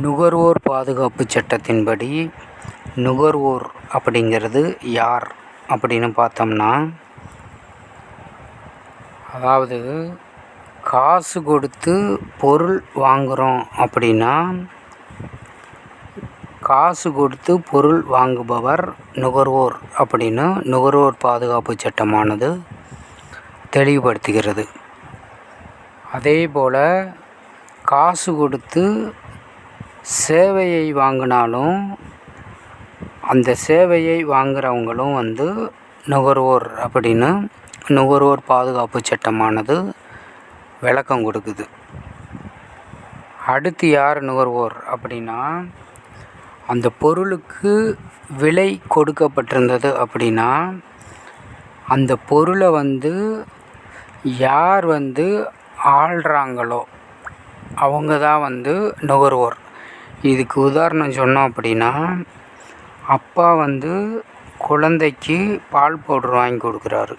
நுகர்வோர் பாதுகாப்பு சட்டத்தின்படி நுகர்வோர் அப்படிங்கிறது யார் அப்படின்னு பார்த்தோம்னா அதாவது காசு கொடுத்து பொருள் வாங்குகிறோம் அப்படின்னா காசு கொடுத்து பொருள் வாங்குபவர் நுகர்வோர் அப்படின்னு நுகர்வோர் பாதுகாப்பு சட்டமானது தெளிவுபடுத்துகிறது. அதேபோல் காசு கொடுத்து சேவையை வாங்கினாலும் அந்த சேவையை வாங்குறவங்களும் வந்து நுகர்வோர் அப்படின்னு நுகர்வோர் பாதுகாப்பு சட்டமானது விளக்கம் கொடுக்குது. அடுத்து யார் நுகர்வோர் அப்படின்னா அந்த பொருளுக்கு விலை கொடுக்கப்பட்டிருந்தது அப்படின்னா அந்த பொருளை வந்து யார் வந்து ஆள்றாங்களோ அவங்க தான் வந்து நுகர்வோர். இதுக்கு உதாரணம் சொன்னோம் அப்படின்னா அப்பா வந்து குழந்தைக்கு பால் பவுட்ரு வாங்கி கொடுக்குறாரு.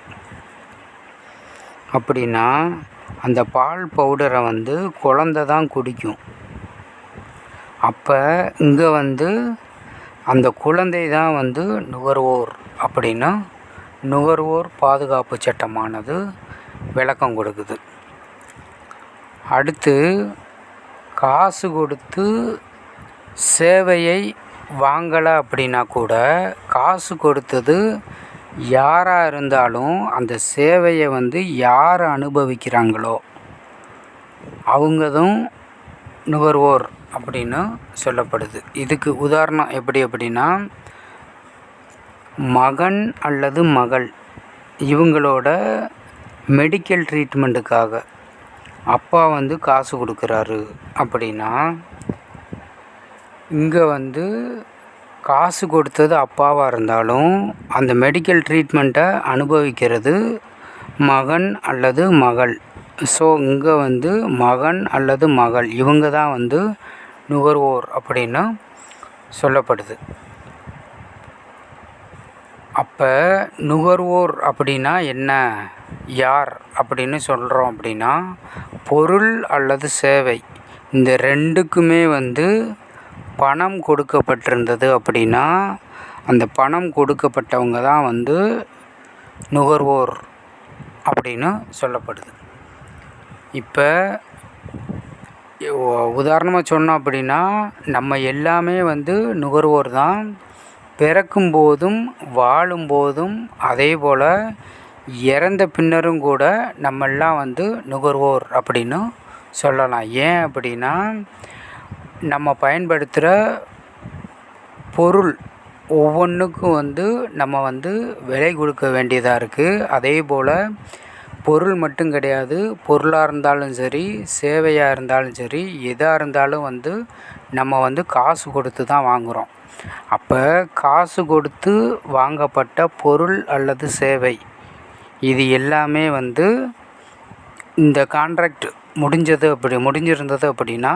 அப்படின்னா அந்த பால் பவுடரை வந்து குழந்த தான் குடிக்கும். அப்போ இங்கே வந்து அந்த குழந்தை தான் வந்து நுகர்வோர் அப்படின்னா நுகர்வோர் பாதுகாப்பு சட்டமானது விளக்கம் கொடுக்குது. அடுத்து காசு கொடுத்து சேவையை வாங்கலை அப்படின்னா கூட காசு கொடுத்தது யாராக இருந்தாலும் அந்த சேவையை வந்து யார் அனுபவிக்கிறாங்களோ அவங்கதும் நுகர்வோர் அப்படின்னு சொல்லப்படுது. இதுக்கு உதாரணம் எப்படி அப்படின்னா மகன் அல்லது மகள் இவங்களோட மெடிக்கல் ட்ரீட்மெண்ட்டுக்காக அப்பா வந்து காசு கொடுக்குறாரு அப்படின்னா இங்கே வந்து காசு கொடுத்தது அப்பாவாக இருந்தாலும் அந்த மெடிக்கல் ட்ரீட்மெண்ட்டை அனுபவிக்கிறது மகன் அல்லது மகள். ஸோ இங்கே வந்து மகன் அல்லது மகள் இவங்க தான் வந்து நுகர்வோர் அப்படின்னு சொல்லப்படுது. அப்போ நுகர்வோர் அப்படின்னா என்ன? யார் அப்படின்னு சொல்கிறோம் அப்படின்னா பொருள் அல்லது சேவை. இந்த ரெண்டுக்குமே வந்து பணம் கொடுக்கப்பட்டிருந்தது அப்படின்னா அந்த பணம் கொடுக்கப்பட்டவங்க தான் வந்து நுகர்வோர் அப்படின்னு சொல்லப்படுது. இப்போ உதாரணமாக சொன்னோம் அப்படின்னா நம்ம எல்லாமே வந்து நுகர்வோர் தான். பிறக்கும் போதும் வாழும் போதும் அதே போல் இறந்த பின்னரும் கூட நம்மெல்லாம் வந்து நுகர்வோர் அப்படின்னு சொல்லலாம். ஏன் அப்படின்னா நம்ம பயன்படுத்துகிற பொருள் ஒவ்வொன்றுக்கும் வந்து நம்ம வந்து விலை கொடுக்க வேண்டியதாக இருக்குது. அதே போல் பொருள் மட்டும் கிடையாது பொருளாக இருந்தாலும் சரி சேவையாக இருந்தாலும் சரி எதாக இருந்தாலும் வந்து நம்ம வந்து காசு கொடுத்து தான் வாங்குகிறோம். அப்போ காசு கொடுத்து வாங்கப்பட்ட பொருள் அல்லது சேவை இது எல்லாமே வந்து இந்த கான்ட்ராக்ட் முடிஞ்சது அப்படி முடிஞ்சிருந்தது அப்படின்னா